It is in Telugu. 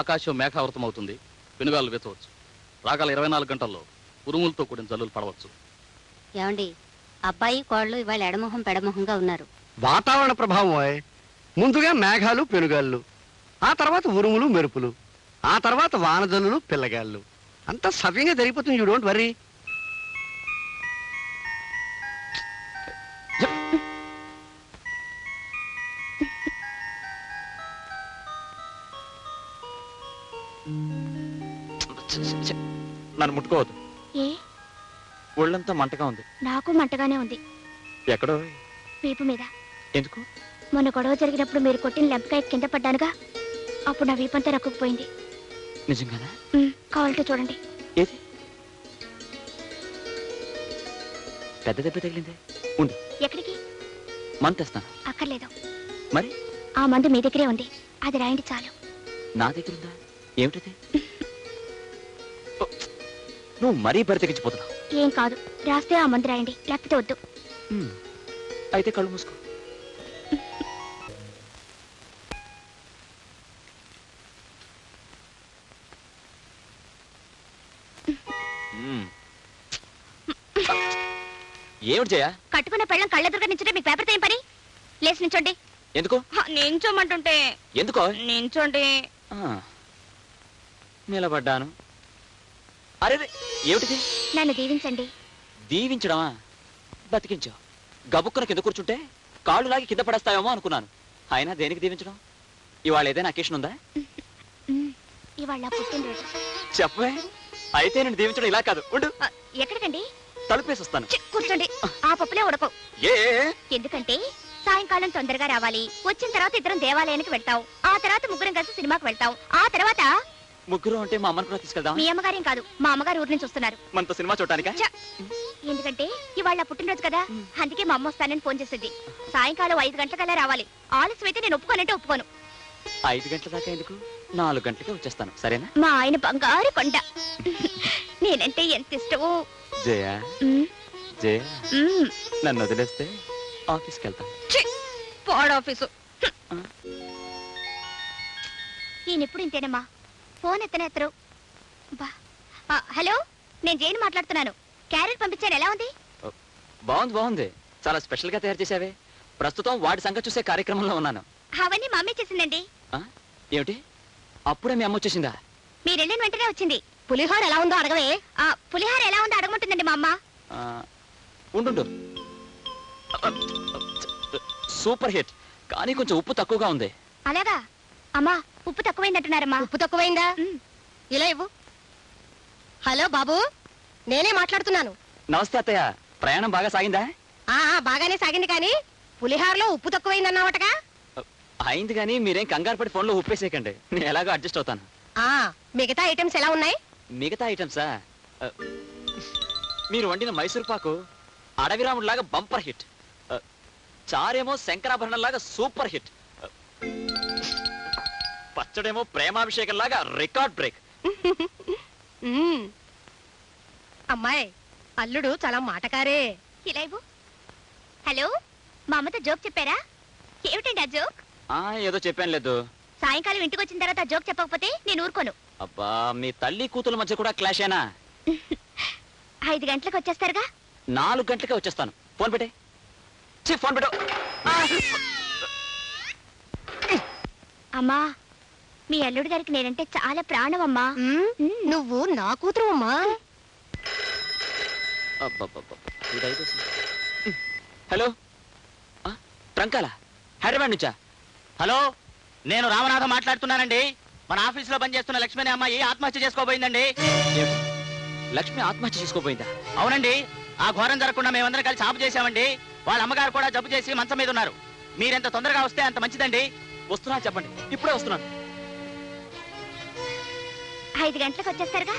ఆకాశం మేఘావృతం అవుతుంది పెనుగాలు వెచ్చవచ్చు రాగల ఇరవై నాలుగు గంటల్లో ఉరుములతో కూడిన జల్లులు పడవచ్చు. ఏమండి అబ్బాయి కోళ్ళు ఇవాళ ఎడమొహం పెడమొహంగా ఉన్నారు. వాతావరణ ప్రభావం. ముందుగా మేఘాలు పెనుగాళ్ళు ఆ తర్వాత ఉరుములు మెరుపులు ఆ తర్వాత వానజల్లులు పిల్లగాళ్ళు. అంతా సవ్యంగా జరిగిపోతుంది యూ డోంట్ వరీ నన్ను ముట్టుకోవద్దు. ఏ? ఒళ్ళంతా మంటగా ఉంది. నాకు మంటగానే ఉంది. ఎక్కడో? వీపు మీద. ఎందుకు? మొన్న గొడవ జరిగినప్పుడు మీరు కొట్టిన లెంపకాయ కింద పడ్డానుగా? అప్పుడు నా వీపంతా రక్కుపోయింది నిజంగానా? కావాలంటే చూడండి. ఏది? పెద్ద దెబ్బ తగిలిందే. ఉండు. ఎక్కడికి? మంత్ తెస్తాను అక్కర్లేదు. మరి? ఆ మందు మీ దగ్గరే ఉంది. అది రాయండి చాలు. నా దగ్గర ఉందా ఏమిటది నువ్వు మరీ బరి తెగించిపోతున్నావు ఏం కాదు రాస్తే ఆ మందు రాయండి లేకపోతే వద్దు. అయితే కళ్ళు మూసుకో. ఏమిటి జయ? కట్టుకున్న పెళ్ళం కళ్ళెదురుగా నించుంటే మీకు పేపర్తో ఏం పని? లేచి నించోండి. ఎందుకు? నించోమంటుంటే. ఎందుకో? నించోండి. నిలబడ్డాను. అరే ఏమిటిది? నన్ను దీవించండి. దీవించడమా? బతికించావు గబుక్కున కింద కూర్చుంటే కాళ్ళు లాగి కింద పడేస్తావేమో అనుకున్నాను. అయినా దేనికి దీవించడం? ఇవాళ ఏదైనా అకేషన్ ఉందా? ఇవాళ పుట్టినరోజు. చెప్పవే. అయితే నేను దీవించడం ఇలా కాదు. ఉండు. ఎక్కడికండి? తలుపేసి వస్తాను. కూర్చోండి. ఆ పప్పులే ఉడకవు ఏ? ఎందుకంటే సాయంకాలం తొందరగా రావాలి. వచ్చిన తర్వాత ఇద్దరం దేవాలయానికి వెళ్తాం. ఆ తర్వాత ముగ్గురం కలిసి సినిమాకి వెళ్తాం. ఆ తర్వాత ముగ్గురు అంటే మా అమ్మని కూడా తీసుకెళ్దాం మీ అమ్మగారేం కాదు మా అమ్మగారు ఊరి నుంచి వస్తున్నారు. మనతో సినిమా చూడటానికా? ఛ! ఎందుకంటే ఇవాళ పుట్టినరోజు కదా అందుకే మా అమ్మ వస్తానని ఫోన్ చేసింది. సాయంకాలం ఐదు గంటలకల్లా రావాలి. ఆలస్యం అయితే నేను ఒప్పుకోనంటే ఒప్పుకోను. ఐదు గంటల దాకా ఎందుకు? నాలుగు గంటలకే వచ్చేస్తాను. సరేనా? మా ఆయన బంగారు కొండ. నేనంటే ఎంత ఇష్టమో. జయ ఉమ్, జయ ఉమ్. నన్ను వదిలేస్తే ఆఫీస్కి వెళ్తాను ఛీ! పాడు ఆఫీసు. ఈయన ఎప్పుడు ఇంతేనమ్మా? ఫోన్ ఎత్తనే ఎత్తరు. బా. ఆ, హలో? నేను జైన్ మాట్లాడుతున్నాను. క్యారెట్ పంపించాను ఎలా ఉంది? బాగుంది బాగుంది. చాలా స్పెషల్గా తయారు చేసావే ప్రస్తుతం వాడి సంగతి చూసే కార్యక్రమంలో ఉన్నాను. అవన్నీ మా అమ్మే చేసిందండి. ఆ? ఏమిటి? అప్పుడే మీ అమ్మ వచ్చేసిందా? మీరు వెళ్ళిన వెంటనే వచ్చింది. పులిహోర ఎలా ఉందో అడగవే. ఆ పులిహోర ఎలా ఉందో అడగమంటుందండి మా అమ్మ. ఆ, ఉండు సూపర్ హిట్. కానీ కొంచెం ఉప్పు తక్కువగా ఉంది. అలాగా? అమ్మా ఉప్పు తక్కువైందంటున్నారమ్మా. ఉప్పు తక్కువైందా. ఇలా ఇవ్వు. హలో బాబు. నేనే మాట్లాడుతున్నాను. నమస్తే అత్తయ్య. ప్రయాణం బాగా సాగిందా? ఆ ఆ, బాగానే సాగింది కానీ పులిహారలో ఉప్పు తక్కువైందన్నావటగా? అయింది కానీ మీరేం కంగారు పడి ఫోన్లో ఉప్పేసేయకండి. నేను ఎలాగో అడ్జస్ట్ అవుతాను. ఆ మిగతా ఐటమ్స్ ఎలా ఉన్నాయి? మిగతా ఐటమ్సా? ఆ, మీరు వండిన మైసూర్ పాకు అడవిరాముడిలాగా బంపర్ హిట్. ఆ, చారేమో శంకరాభరణం లాగా సూపర్ హిట్. ఆ, పచ్చడేమో ప్రేమాభిషేకం లాగా రికార్డ్ బ్రేక్. మ్మ్. అమ్మాయి అల్లుడు చాలా మాటకారే. ఇలా ఇవ్వు హలో మా అమ్మతో జోక్ చెప్పారా? ఏమిటండి ఆ జోక్? ఆ ఏదో చెప్పాను లేదు సాయంకాలం ఇంటికి వచ్చిన తర్వాత ఆ జోక్ చెప్పకపోతే నేను ఊరుకోను. అబ్బా మీ తల్లి కూతుల మధ్య కూడా క్లాష్ అయినా ఐదు గంటలకు వచ్చేస్తారుగా? నాలుగు గంటలకే వచ్చేస్తాను. ఫోన్ పెట్టే. ఫోన్ పెట్టు! అమ్మా మీ అల్లుడు గారికి నేనంటే చాలా ప్రాణం అమ్మా మ్మ్. నువ్వు నా కూతురు అమ్మా. హలో? ట్రంకాల? హైదరాబాద్ నుంచా? హలో? నేను రామనాథం మాట్లాడుతున్నానండి. మన ఆఫీస్లో పనిచేస్తున్న లక్ష్మి అనే అమ్మాయి ఆత్మహత్య చేసుకోబోయిందండి? లక్ష్మి ఆత్మహత్య చేసుకోపోయిందా అవునండి. ఆ ఘోరం జరగకుండా మేమందరం కలిసి ఆపు చేశామండి. వాళ్ళ అమ్మగారు కూడా జబ్బు చేసి మంచం మీద ఉన్నారు. మీరెంత తొందరగా వస్తే అంత మంచిదండి. వస్తున్నా చెప్పండి. ఇప్పుడే వస్తున్నాను. ఐదు గంటలకు వచ్చేస్తారుగా?